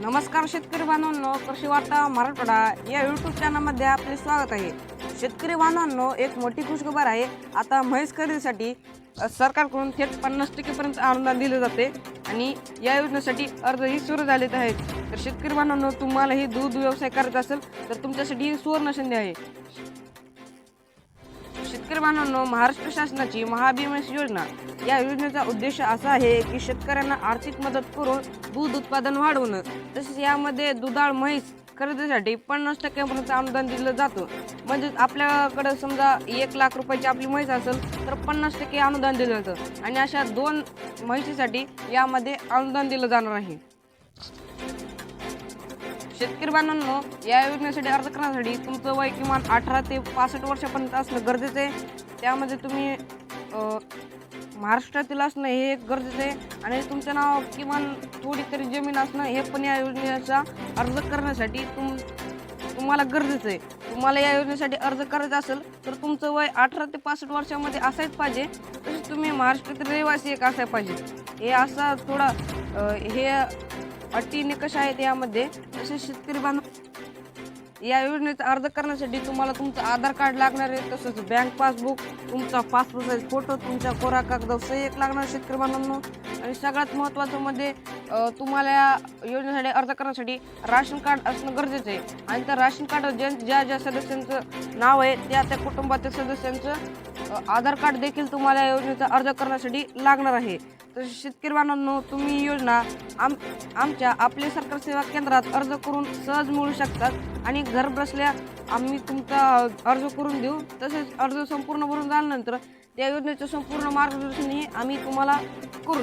नमस्कार शेतकरी बांधवांनो कृषी वार्ता मराठवाडा या यूट्यूब चॅनलमध्ये आपले स्वागत आहे. शेतकरी बांधवांनो एक मोठी खुशखबर आहे. आता म्हैस खरेदीसाठी सरकारकडून थेट पन्नास टक्केपर्यंत अनुदान दिले जाते आणि या योजनेसाठी अर्जही सुरू झालेत आहेत. तर शेतकरी बांधवांनो तुम्हालाही दूध व्यवसाय करायचा असेल तर तुमच्यासाठी ही सुवर्ण संधी आहे. शेतकरी बांधवांनो महाराष्ट्र शासनाची महाभीमेश योजना. या योजनेचा उद्देश असा आहे की शेतकऱ्यांना आर्थिक मदत करून दूध उत्पादन वाढवणं. तसेच यामध्ये दुधाळ म्हैस खरेदीसाठी पन्नास टक्क्यापर्यंत अनुदान दिलं जातं. म्हणजेच आपल्याकडं समजा एक लाख रुपयाची आपली म्हैस असेल तर पन्नास टक्के अनुदान दिलं जातं. आणि अशा दोन म्हैशीसाठी यामध्ये अनुदान दिलं जाणार आहे. शेतकरी बांधवांनो या योजनेसाठी अर्ज करण्यासाठी तुमचं वय किमान अठरा ते पासष्ट वर्षापर्यंत असणं गरजेचं आहे. त्यामध्ये तुम्ही महाराष्ट्रातील असणं हे एक गरजेचं आहे. आणि तुमचं नाव किमान थोडी तरी जमीन असणं हे पण या योजनेचा अर्ज करण्यासाठी तुम तुम्हाला गरजेचं आहे. तुम्हाला या योजनेसाठी अर्ज करायचा असेल तर तुमचं वय अठरा ते पासष्ट वर्षामध्ये असायच पाहिजे. तसेच तुम्ही महाराष्ट्रातील रहिवासी एक असायला पाहिजे. हे असा थोडा हे अटी निकष आहेत यामध्ये? तसेच शेतकरी बांधव या योजनेचा अर्ज करण्यासाठी तुम्हाला तुमचं आधार कार्ड लागणार आहे तसंच बँक पासबुक तुमचा पासपोर्ट साईज फोटो तुमच्या कोरा कागद सही एक लागणार शेतकरी बांधवांनो. आणि सगळ्यात महत्त्वाचं म्हणजे तुम्हाला या योजनेसाठी अर्ज करण्यासाठी राशन कार्ड असणं गरजेचं आहे. आणि त्या राशन कार्ड ज्या ज्या ज्या सदस्यांचं नाव आहे त्या त्या कुटुंबातील सदस्यांचं आधार कार्ड देखील तुम्हाला या योजनेचा अर्ज करण्यासाठी लागणार आहे. तर शेतकरी बांधवांनो तुम्ही योजना आम आमच्या आपले सरकार सेवा केंद्रात अर्ज करून सहज मिळू शकतात आणि घर बसल्या आम्ही तुमचा अर्ज करून देऊ. तसेच अर्ज संपूर्ण भरून झाल्यानंतर त्या योजनेचं संपूर्ण मार्गदर्शनही आम्ही तुम्हाला करू.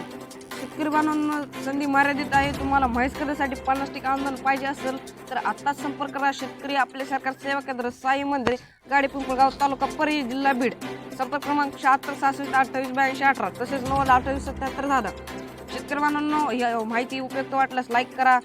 शेतकरी बांधवांना संधी मर्यादित आहे. तुम्हाला म्हैस खरेदीसाठी पन्नास टक्के अनुदान पाहिजे असेल तर आत्ताच संपर्क करा. शेतकरी आपले सरकार सेवा केंद्र साई मंदिर गाडी पिंपळगाव तालुका परळी जिल्हा बीड. संपर्क क्रमांक शहात्तर सहासष्ट अठ्ठावीस ब्याऐंशी अठरा. तसेच नव्वद अठ्ठावीस सत्याहत्तर दहा शेतकरी बांधवांना माहिती उपयुक्त वाटल्यास लाईक करा.